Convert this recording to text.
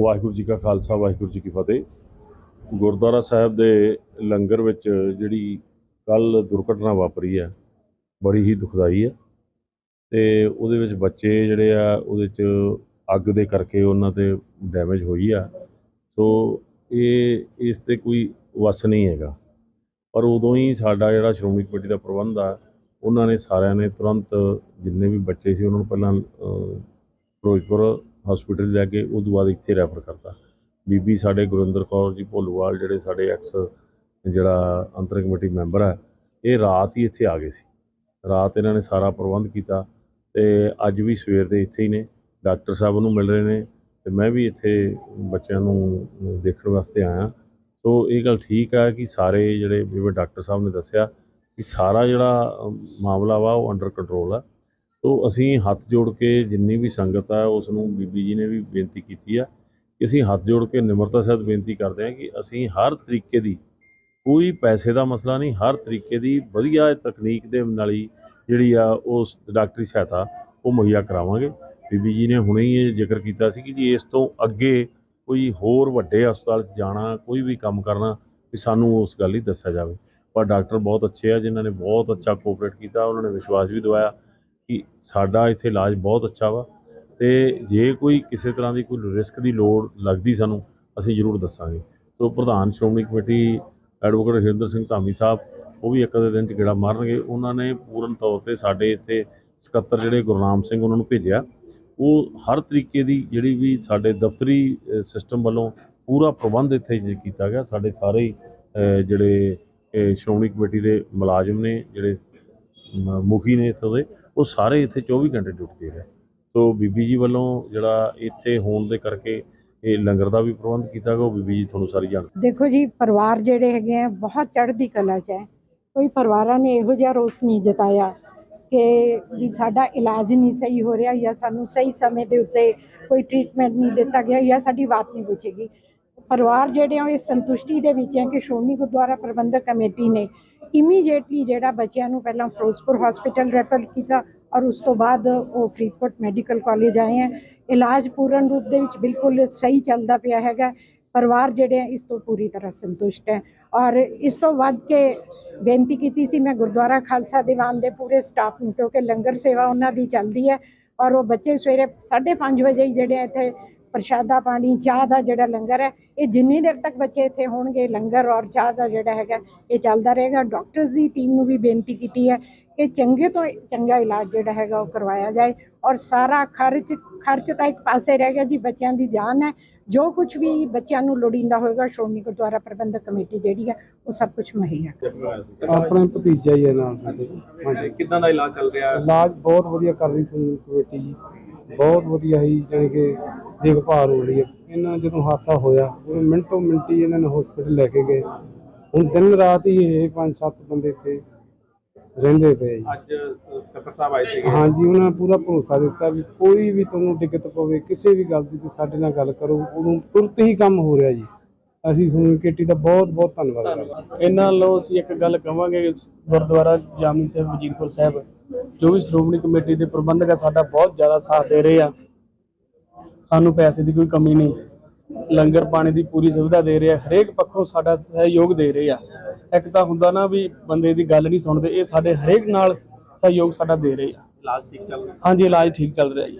ਵਾਹਿਗੁਰੂ ਜੀ ਕਾ ਖਾਲਸਾ, ਵਾਹਿਗੁਰੂ ਜੀ ਕੀ ਫਤਿਹ। ਗੁਰਦੁਆਰਾ ਸਾਹਿਬ ਦੇ ਲੰਗਰ ਵਿੱਚ ਜਿਹੜੀ ਕੱਲ ਦੁਰਘਟਨਾ ਵਾਪਰੀ ਹੈ, ਬੜੀ ਹੀ ਦੁਖਦਾਈ ਹੈ ਤੇ ਉਹਦੇ ਵਿੱਚ ਬੱਚੇ ਜਿਹੜੇ ਆ, ਉਹਦੇ ਚ ਅੱਗ ਦੇ ਕਰਕੇ ਉਹਨਾਂ ਤੇ ਡੈਮੇਜ ਹੋਈ ਆ। ਸੋ ਇਹ, ਇਸ ਤੇ ਕੋਈ ਵਸ ਨਹੀਂ ਹੈਗਾ। ਪਰ ਉਦੋਂ ਹੀ ਸਾਡਾ ਜਿਹੜਾ ਸ਼੍ਰੋਮਣੀ ਕਮੇਟੀ ਦਾ ਪ੍ਰਬੰਧ ਆ, ਉਹਨਾਂ ਨੇ ਸਾਰਿਆਂ ਨੇ ਤੁਰੰਤ ਜਿੰਨੇ ਵੀ ਬੱਚੇ ਸੀ, ਉਹਨਾਂ ਨੂੰ ਪਹਿਲਾਂ ਫਿਰੋਜ਼ਪੁਰ ਹਸਪੀਟਲ ਲੈ ਕੇ ਉਸ ਤੋਂ ਬਾਅਦ ਇੱਥੇ ਰੈਫਰ ਕਰਤਾ। ਬੀਬੀ ਸਾਡੇ ਗੁਰਿੰਦਰ ਕੌਰ ਜੀ ਭੋਲੂਵਾਲ ਜਿਹੜੇ ਸਾਡੇ ਐਕਸ ਜਿਹੜਾ ਅੰਤਰ ਕਮੇਟੀ ਮੈਂਬਰ ਹੈ ਇਹ ਰਾਤ ਹੀ ਇੱਥੇ ਆ ਗਏ ਸੀ। ਰਾਤ ਇਹਨਾਂ ਨੇ ਸਾਰਾ ਪ੍ਰਬੰਧ ਕੀਤਾ ਤੇ ਅੱਜ ਵੀ ਸਵੇਰ ਦੇ ਇੱਥੇ ਹੀ ਨੇ। ਡਾਕਟਰ ਸਾਹਿਬ ਨੂੰ ਮਿਲ ਰਹੇ ਨੇ ਤੇ ਮੈਂ ਵੀ ਇੱਥੇ ਬੱਚਿਆਂ ਨੂੰ ਦੇਖਣ ਵਾਸਤੇ ਆਇਆ। ਸੋ ਇਹ ਗੱਲ ਠੀਕ ਹੈ ਕਿ ਸਾਰੇ ਜਿਹੜੇ ਜਿਵੇਂ ਡਾਕਟਰ ਸਾਹਿਬ ਨੇ ਦੱਸਿਆ ਕਿ ਸਾਰਾ ਜਿਹੜਾ ਮਾਮਲਾ ਵਾ ਉਹ ਅੰਡਰ ਕੰਟਰੋਲ ਆ। ਸੋ ਅਸੀਂ ਹੱਥ ਜੋੜ ਕੇ ਜਿੰਨੀ ਵੀ ਸੰਗਤ ਆ ਉਸ ਨੂੰ ਬੀਬੀ ਜੀ ਨੇ ਵੀ ਬੇਨਤੀ ਕੀਤੀ ਆ ਕਿ ਅਸੀਂ ਹੱਥ ਜੋੜ ਕੇ ਨਿਮਰਤਾ ਸਹਿਤ ਬੇਨਤੀ ਕਰਦੇ ਹਾਂ ਕਿ ਅਸੀਂ ਹਰ ਤਰੀਕੇ ਦੀ ਕੋਈ ਪੈਸੇ ਦਾ ਮਸਲਾ ਨਹੀਂ, ਹਰ ਤਰੀਕੇ ਦੀ ਵਧੀਆ ਤਕਨੀਕ ਦੇ ਨਾਲ ਹੀ ਜਿਹੜੀ ਆ ਉਸ ਡਾਕਟਰੀ ਸਹਾਇਤਾ ਉਹ ਮੁਹੱਈਆ ਕਰਾਵਾਂਗੇ। ਬੀਬੀ ਜੀ ਨੇ ਹੁਣੇ ਹੀ ਇਹ ਜ਼ਿਕਰ ਕੀਤਾ ਸੀ ਕਿ ਜੀ ਇਸ ਤੋਂ ਅੱਗੇ ਕੋਈ ਹੋਰ ਵੱਡੇ ਹਸਪਤਾਲ 'ਚ ਜਾਣਾ, ਕੋਈ ਵੀ ਕੰਮ ਕਰਨਾ ਵੀ ਸਾਨੂੰ ਉਸ ਗੱਲ ਹੀ ਦੱਸਿਆ ਜਾਵੇ। ਪਰ ਡਾਕਟਰ ਬਹੁਤ ਅੱਛੇ ਆ, ਜਿਨ੍ਹਾਂ ਨੇ ਬਹੁਤ ਅੱਛਾ ਕੋਆਪਰੇਟ ਕੀਤਾ, ਉਹਨਾਂ ਨੇ ਵਿਸ਼ਵਾਸ ਵੀ ਦਿਵਾਇਆ। ਕਿ ਸਾਡਾ ਇੱਥੇ ਇਲਾਜ ਬਹੁਤ ਅੱਛਾ ਵਾ ਤੇ ਜੇ ਕੋਈ ਕਿਸੇ ਤਰ੍ਹਾਂ ਦੀ ਕੋਈ ਰਿਸਕ ਦੀ ਲੋੜ ਲੱਗਦੀ ਸਾਨੂੰ ਅਸੀਂ ਜ਼ਰੂਰ ਦੱਸਾਂਗੇ। ਸੋ ਪ੍ਰਧਾਨ ਸ਼੍ਰੋਮਣੀ ਕਮੇਟੀ ਐਡਵੋਕੇਟ ਹਰਿੰਦਰ ਸਿੰਘ ਧਾਮੀ ਸਾਹਿਬ ਉਹ ਵੀ ਇੱਕ ਅੱਧੇ ਦਿਨ ਚ ਗੇੜਾ ਮਾਰਨਗੇ। ਉਹਨਾਂ ਨੇ ਪੂਰਨ ਤੌਰ ਤੇ ਸਾਡੇ ਇੱਥੇ ਸਕੱਤਰ ਜਿਹੜੇ ਗੁਰਨਾਮ ਸਿੰਘ ਉਹਨਾਂ ਨੂੰ ਭੇਜਿਆ। ਉਹ ਹਰ ਤਰੀਕੇ ਦੀ ਜਿਹੜੀ ਵੀ ਸਾਡੇ ਦਫ਼ਤਰੀ ਸਿਸਟਮ ਵੱਲੋਂ ਪੂਰਾ ਪ੍ਰਬੰਧ ਇੱਥੇ ਜ- ਕੀਤਾ ਗਿਆ। ਸਾਡੇ ਸਾਰੇ ਹੀ, ਜਿਹੜੇ ਸ਼੍ਰੋਮਣੀ ਕਮੇਟੀ ਦੇ ਮੁਲਾਜ਼ਮ ਨੇ ਜਿਹੜੇ ਮੁਖੀ ਨੇ ਇੱਥੋਂ ਦੇ ਉਹ ਸਾਰੇ ਇੱਥੇ 24 ਘੰਟੇ ਡਿਊਟੀ ਦੇ ਰਹੇ। ਸੋ ਬੀਬੀ ਜੀ ਵੱਲੋਂ ਜਿਹੜਾ ਇੱਥੇ ਹੋਣ ਦੇ ਕਰਕੇ ਇਹ ਲੰਗਰ ਦਾ ਵੀ ਪ੍ਰਬੰਧ ਕੀਤਾ ਗਿਆ, ਉਹ ਬੀਬੀ ਜੀ ਤੁਹਾਨੂੰ ਸਾਰੀ ਜਾਣ ਦੇਖੋ ਜੀ, ਪਰਿਵਾਰ ਜਿਹੜੇ ਹੈਗੇ ਆ, ਬਹੁਤ ਚੜ੍ਹਦੀ ਕਲਾ 'ਚ ਹੈ। ਕੋਈ ਪਰਿਵਾਰਾਂ ਨੇ ਇਹੋ ਜਿਹਾ ਰੋਸ ਨਹੀਂ ਜਤਾਇਆ ਕਿ ਵੀ ਸਾਡਾ ਇਲਾਜ ਨਹੀਂ ਸਹੀ ਹੋ ਰਿਹਾ ਜਾਂ ਸਾਨੂੰ ਸਹੀ ਸਮੇਂ ਦੇ ਉੱਤੇ ਕੋਈ ਟ੍ਰੀਟਮੈਂਟ ਨਹੀਂ ਦਿੱਤਾ ਗਿਆ ਜਾਂ ਸਾਡੀ ਬਾਤ ਨਹੀਂ ਪੁੱਛੇਗੀ ਪਰਿਵਾਰ ਜਿਹੜੇ ਆ ਉਹ ਇਸ ਸੰਤੁਸ਼ਟੀ ਦੇ ਵਿੱਚ ਹੈ ਕਿ ਸ਼੍ਰੋਮਣੀ ਗੁਰਦੁਆਰਾ ਪ੍ਰਬੰਧਕ ਕਮੇਟੀ ਨੇ ਇਮੀਡੀਏਟਲੀ ਜਿਹੜਾ ਬੱਚਿਆਂ ਨੂੰ ਪਹਿਲਾਂ ਫਿਰੋਜ਼ਪੁਰ ਹਸਪੀਟਲ ਰੈਫਰ ਕੀਤਾ ਔਰ ਉਸ ਤੋਂ ਬਾਅਦ ਉਹ ਫਰੀਦਕੋਟ ਮੈਡੀਕਲ ਕਾਲਜ ਆਏ ਹੈ। ਇਲਾਜ ਪੂਰਨ ਰੂਪ ਦੇ ਵਿੱਚ ਬਿਲਕੁਲ ਸਹੀ ਚੱਲਦਾ ਪਿਆ ਹੈਗਾ। ਪਰਿਵਾਰ ਜਿਹੜੇ ਆ ਇਸ ਤੋਂ ਪੂਰੀ ਤਰ੍ਹਾਂ ਸੰਤੁਸ਼ਟ ਹੈ। ਔਰ ਇਸ ਤੋਂ ਵੱਧ ਕੇ ਬੇਨਤੀ ਕੀਤੀ ਸੀ ਮੈਂ ਗੁਰਦੁਆਰਾ ਖਾਲਸਾ ਦੀਵਾਨ ਦੇ ਪੂਰੇ ਸਟਾਫ ਨੂੰ, ਕਿਉਂਕਿ ਲੰਗਰ ਸੇਵਾ ਉਹਨਾਂ ਦੀ ਚੱਲਦੀ ਹੈ। ਔਰ ਉਹ ਬੱਚੇ ਸਵੇਰੇ 5:30 ਵਜੇ ਹੀ ਜਿਹੜੇ ਆ ਇੱਥੇ ਪ੍ਰਸ਼ਾਦਾ ਪਾਣੀ ਚਾਹ ਦਾ ਜਿਹੜਾ ਲੰਗਰ ਹੈ ਇਹ ਜਿੰਨੀ ਦੇਰ ਤੱਕ ਬੱਚੇ ਇੱਥੇ ਹੋਣਗੇ ਲੰਗਰ ਔਰ ਚਾਹ ਦਾ ਜਿਹੜਾ ਹੈਗਾ ਇਹ ਚੱਲਦਾ ਰਹੇਗਾ। ਡਾਕਟਰਸ ਦੀ ਟੀਮ ਨੂੰ ਵੀ ਬੇਨਤੀ ਕੀਤੀ ਹੈ ਕਿ ਚੰਗੇ ਤੋਂ ਚੰਗਾ ਇਲਾਜ ਜਿਹੜਾ ਹੈਗਾ ਉਹ ਕਰਵਾਇਆ ਜਾਏ ਔਰ ਸਾਰਾ ਖਰਚ ਖਰਚ ਤਾਂ ਇੱਕ ਪਾਸੇ ਰਹਿ ਗਿਆ ਜੀ ਬੱਚਿਆਂ ਦੀ ਜਾਨ ਹੈ। ਜੋ ਕੁਝ ਵੀ ਬੱਚਿਆਂ ਨੂੰ ਲੋੜੀਂਦਾ ਹੋਏਗਾ ਸ਼੍ਰੋਮਣੀ ਗੁਰਦੁਆਰਾ ਪ੍ਰਬੰਧਕ ਕਮੇਟੀ ਜਿਹੜੀ ਹੈ ਉਹ ਸਭ ਕੁਝ ਮੁਹੱਈਆ ਆਪਣਾ ਭਤੀਜਾ ਹੀ ਹੈ ਨਾਲ ਸਾਡੇ ਹਾਂਜੀ। ਕਿੱਦਾਂ ਦਾ ਇਲਾਜ ਚੱਲ ਰਿਹਾ? ਹੈ ਇਲਾਜ ਬਹੁਤ ਵਧੀਆ ਕਰ ਰਹੀ ਸੀ ਕਮੇਟੀ ਜੀ। ਬਹੁਤ ਵਧੀਆ ਹੀ ਜਾਣੀ ਕਿ ਦੇਖਭਾਲ ਹੋ ਰਹੀ ਹੈ। ਇਹਨਾਂ ਜਦੋਂ ਹਾਦਸਾ ਹੋਇਆ ਉਹ ਮਿੰਟੋ ਮਿੰਟੀ ਇਹਨਾਂ ਨੇ ਹਸਪੀਟਲ ਲੈ ਕੇ ਗਏ। ਹੁਣ ਦਿਨ ਰਾਤ ਹੀ ਇਹ ਪੰਜ ਸੱਤ ਬੰਦੇ ਇੱਥੇ ਰਹਿੰਦੇ ਪਏ ਜੀ। ਅੱਜ ਸਕੱਤਰ ਸਾਹਿਬ ਆਏ ਸੀਗੇ। ਹਾਂਜੀ ਉਹਨਾਂ ਨੇ ਪੂਰਾ ਭਰੋਸਾ ਦਿੱਤਾ ਵੀ ਕੋਈ ਵੀ ਤੁਹਾਨੂੰ ਦਿੱਕਤ ਪਵੇ ਕਿਸੇ ਵੀ ਗੱਲ ਦੀ ਤੇ ਸਾਡੇ ਨਾਲ ਗੱਲ ਕਰੋ ਉਦੋਂ ਤੁਰਤ ਹੀ ਕੰਮ ਹੋ ਰਿਹਾ ਜੀ। ਅਸੀਂ ਤੁਹਾਨੂੰ ਕੇਟੀ ਦਾ ਬਹੁਤ ਬਹੁਤ ਧੰਨਵਾਦ ਕਰਦੇ ਇਹਨਾਂ ਲੋ ਅਸੀਂ ਇੱਕ ਗੱਲ ਕਵਾਂਗੇ ਗੁਰਦੁਆਰਾ ਜਾਮਨੀ ਸਾਹਿਬ ਵਜੀਰਪੁਰ ਸਾਹਿਬ ਜੋ ਵੀ ਸ਼੍ਰੋਮਣੀ ਕਮੇਟੀ ਦੇ ਪ੍ਰਬੰਧਕ ਆ ਸਾਡਾ ਬਹੁਤ ਜ਼ਿਆਦਾ ਸਾਥ ਦੇ ਰਹੇ ਆ। ਸਾਨੂੰ ਪੈਸੇ ਦੀ ਕੋਈ ਕਮੀ ਨਹੀਂ। ਲੰਗਰ ਪਾਣੀ ਦੀ ਪੂਰੀ ਸੁਵਿਧਾ ਦੇ ਰਹੇ ਆ। ਹਰੇਕ ਪੱਖੋਂ ਸਾਡਾ ਸਹਿਯੋਗ ਦੇ ਰਹੇ ਆ। ਇੱਕ ਤਾਂ ਹੁੰਦਾ ਨਾ ਵੀ ਬੰਦੇ ਦੀ ਗੱਲ ਨਹੀਂ ਸੁਣਦੇ। ਇਹ ਸਾਡੇ ਹਰੇਕ ਨਾਲ ਸਹਿਯੋਗ ਸਾਡਾ ਦੇ ਰਹੇ ਆ। ਇਲਾਜ ਠੀਕ ਚੱਲ ਰਿਹਾ। ਹਾਂਜੀ ਇਲਾਜ ਠੀਕ ਚੱਲ ਰਿਹਾ ਜੀ।